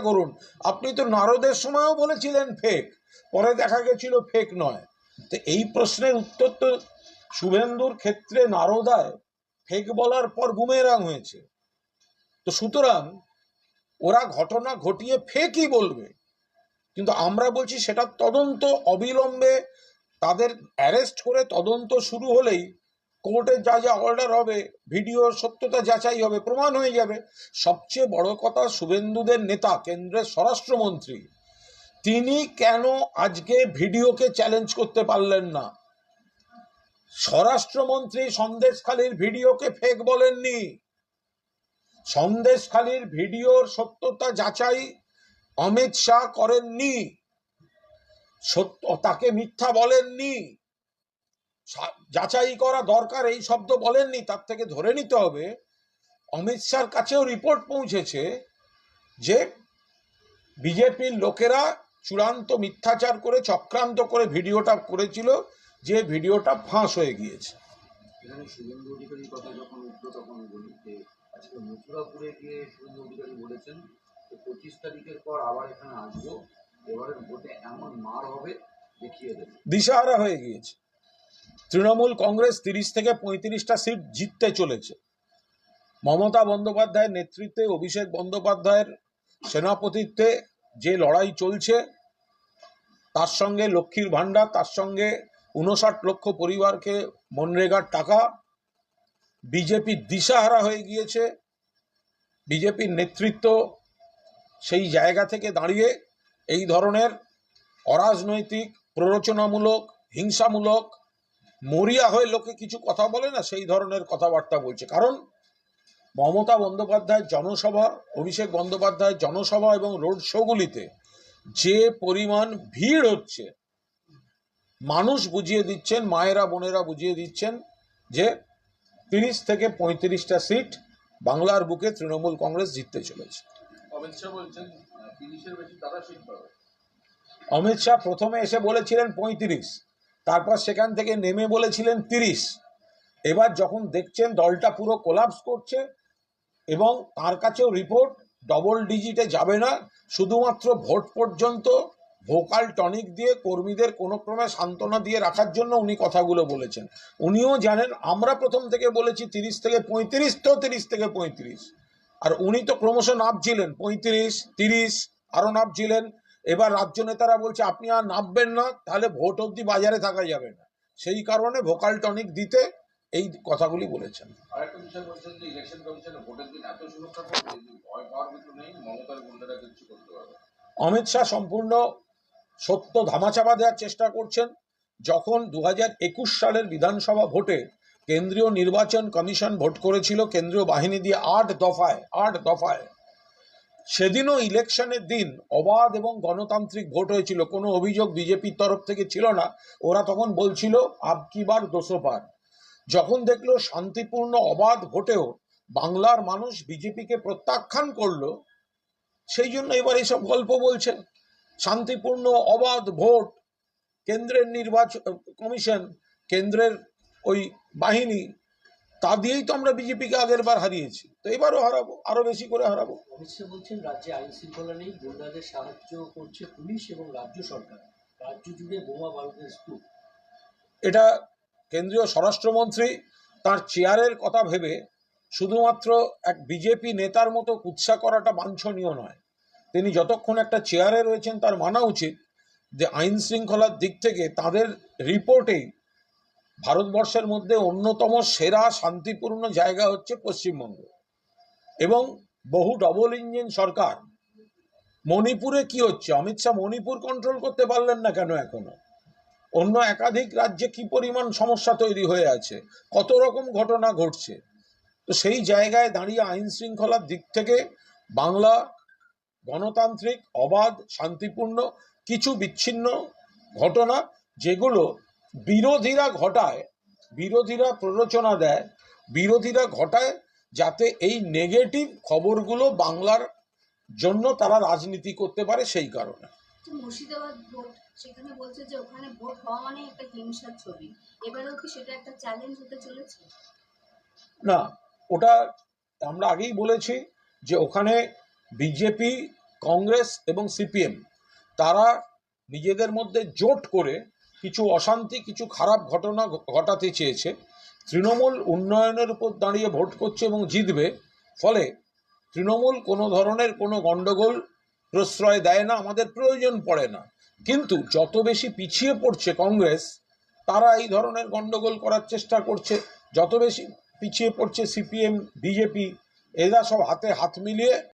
পরীক্ষা করুন। আপনি তো নারদের সময়ও বলেছিলেন ফেক পরে দেখা গেছিল ফেক নয়। তো এই প্রশ্নের উত্তর তো শুভেন্দুর ক্ষেত্রে নারদায় ফেক বলার পর বুমেরাং হয়েছে। তো সুতরাং ওরা ঘটনা ঘটিয়ে ফেকই বলবে। কিন্তু আমরা বলছি সেটা তদন্ত অবিলম্বে তাদের অ্যারেস্ট করে তদন্ত শুরু হলেই কোর্টে যা যা অর্ডার হবে ভিডিওর সত্যতা যাচাই হবে, প্রমাণ হয়ে যাবে। সবচেয়ে বড় কথা শুভেন্দুদের নেতা, কেন্দ্রের স্বরাষ্ট্রমন্ত্রী। তিনি কেন আজকে ভিডিওকে চ্যালেঞ্জ করতে পারলেন না? স্বরাষ্ট্রমন্ত্রী সন্দেশখালীর ভিডিওকে ফেক বলেননি। সন্দেশখালীর ভিডিওর সত্যতা যাচাই অমিত শাহ করেননি। সত্য তাকে মিথ্যা বলেননি। যাচাই করা দরকার এই শব্দ বলেননি তার থেকে ধরে নিতে হবে। অমিত শাহর কাছেও রিপোর্ট পৌঁছেছে যে বিজেপির লোকেরা চূড়ান্ত মিথ্যাচার করে চক্রান্ত করে ভিডিওটা করেছিল যে ভিডিওটা ফাঁস হয়ে গিয়েছে। এখানে শুভেন্দু অধিকারীর কথা যখন উঠল তখন বলি যে আজকে মথুরাপুরে গিয়ে শুভেন্দু অধিকারী বলেছেন যে পঁচিশ তারিখের পর আবার এখানে আসব এবারের ভোটে এমন মার হবে দেখিয়ে দেবে। দিশাহারা হয়ে গিয়েছে। তৃণমূল কংগ্রেস তিরিশ থেকে পঁয়ত্রিশটা সিট জিততে চলেছে। মমতা বন্দ্যোপাধ্যায়ের নেতৃত্বে, অভিষেক বন্দ্যোপাধ্যায়ের সেনাপতিত্বে যে লড়াই চলছে, তার সঙ্গে লক্ষ্মীর ভাণ্ডার, তার সঙ্গে উনষাট লক্ষ পরিবারকে মনরেগার টাকা, বিজেপি দিশাহারা হয়ে গিয়েছে। বিজেপির নেতৃত্ব সেই জায়গা থেকে দাঁড়িয়ে এই ধরনের অরাজনৈতিক প্ররোচনামূলক, হিংসামূলক মরিয়া হয়ে লোকে কিছু কথা বলে না সেই ধরনের কথাবার্তা বলছে। কারণ মমতা বন্দ্যোপাধ্যায়ের জনসভা অভিষেক বন্দ্যোপাধ্যায়ের জনসভা এবং রোড শোগুলিতে যে পরিমাণ ভিড় হচ্ছে মানুষ বুঝিয়ে দিচ্ছেন মায়েরা বোনেরা বুঝিয়ে দিচ্ছেন যে তিরিশ থেকে পঁয়ত্রিশটা সিট বাংলার বুকে তৃণমূল কংগ্রেস জিততে চলেছে। শাহ অমিত শাহ প্রথমে এসে বলেছিলেন পঁয়ত্রিশ। তারপর সেখান থেকে নেমে বলেছিলেন তিরিশ। এবার যখন দেখছেন দলটা পুরো কোলাপস করছে এবং তার কাছেও রিপোর্ট ডবল ডিজিটে যাবে না, শুধুমাত্র ভোট পর্যন্ত ভোকাল টনিক দিয়ে কর্মীদের কোনো ক্রমে সান্ত্বনা দিয়ে রাখার জন্য উনি কথাগুলো বলেছেন। উনিও জানেন, আমরা প্রথম থেকে বলেছি তিরিশ থেকে পঁয়ত্রিশ, তো তিরিশ থেকে পঁয়ত্রিশ। আর উনি তো ক্রমশ নাপছিলেন পঁয়ত্রিশ, তিরিশ আরও নামছিলেন এবার রাজ্য নেতারা বলছে আপনি আর নামবেন না তাহলে ভোট অবধি বাজারে থাকা যাবে না। সেই কারণে ভোকাল টনিক দিতে এই কথাগুলি বলেছেন। অমিত শাহ সম্পূর্ণ সত্য ধামাচাপা দেওয়ার চেষ্টা করছেন। যখন দু একুশ সালের বিধানসভা ভোটে কেন্দ্রীয় নির্বাচন কমিশন ভোট করেছিল কেন্দ্রীয় বাহিনী দিয়ে আট দফায় আট দফায় সেদিনও ইলেকশনের দিন অবাধ এবং গণতান্ত্রিক ভোট হয়েছিল, কোনো অভিযোগ বিজেপির তরফ থেকে ছিল না। ওরা তখন বলছিল আবকিবার দোষপার যখন দেখল শান্তিপূর্ণ অবাধ ভোটেও বাংলার মানুষ বিজেপিকে প্রত্যাখ্যান করল, সেই জন্য এবার এইসব গল্প বলছে। শান্তিপূর্ণ অবাধ ভোট, কেন্দ্রের নির্বাচন কমিশন, কেন্দ্রের ওই বাহিনী তা দিয়েই তো আমরা বিজেপিকে আগের বার হারিয়েছি। তো এবারও হারাবো আরও বেশি করে হারাবো। অমিত শাহ বলছেন রাজ্যে আইন শৃঙ্খলা নেই গুন্ডাদের সাহায্য করছে পুলিশ এবং রাজ্য সরকার। রাজ্য জুড়ে বোমা বারুদের স্তূপ। এটা কেন্দ্রীয় স্বরাষ্ট্রমন্ত্রী তার চেয়ারের কথা ভেবে শুধুমাত্র এক বিজেপি নেতার মতো কুৎসা করাটা বাঞ্ছনীয় নয়। তিনি যতক্ষণ একটা চেয়ারে রয়েছেন তার মানা উচিত যে আইন শৃঙ্খলার দিক থেকে তাদের রিপোর্টেই ভারতবর্ষের মধ্যে অন্যতম সেরা শান্তিপূর্ণ জায়গা হচ্ছে পশ্চিমবঙ্গ। এবং বহু ডবল ইঞ্জিন সরকার, মণিপুরে কি হচ্ছে? অমিত শাহ মণিপুর কন্ট্রোল করতে পারলেন না কেন এখনও? অন্য একাধিক রাজ্যে কি পরিমাণ সমস্যা তৈরি হয়ে আছে? কত রকম ঘটনা ঘটছে? তো সেই জায়গায় দাঁড়িয়ে আইন শৃঙ্খলার দিক থেকে বাংলা গণতান্ত্রিক, অবাধ, শান্তিপূর্ণ, কিছু বিচ্ছিন্ন ঘটনা, যেগুলো বিরোধীরা ঘটায় বিরোধীরা প্ররোচনা দেয় বিরোধীরা ঘটায় যাতে এই নেগেটিভ খবরগুলো বাংলার জন্য তারা রাজনীতি করতে পারে সেই কারণে। মুর্শিদাবাদ ভোট সেখানে বলছে যে ওখানে ভোট হওয়া মানে একটা হিংসার ছবি। এবারেও কি সেটা একটা চ্যালেঞ্জ হতে চলেছে? না ওটা আমরা আগেই বলেছি যে ওখানে বিজেপি কংগ্রেস এবং সিপিএম তারা নিজেদের মধ্যে জোট করে কিছু অশান্তি, কিছু খারাপ ঘটনা ঘটাতে চেয়েছে। তৃণমূল উন্নয়নের উপর দাঁড়িয়ে ভোট করছে এবং জিতবে। ফলে তৃণমূল কোনো ধরনের কোনো গণ্ডগোল প্রশ্রয় দেয় না, আমাদের প্রয়োজন পড়ে না। কিন্তু যত বেশি পিছিয়ে পড়ছে কংগ্রেস, তারা এই ধরনের গণ্ডগোল করার চেষ্টা করছে। যত বেশি পিছিয়ে পড়ছে সিপিএম, বিজেপি, এরা সব হাতে হাত মিলিয়ে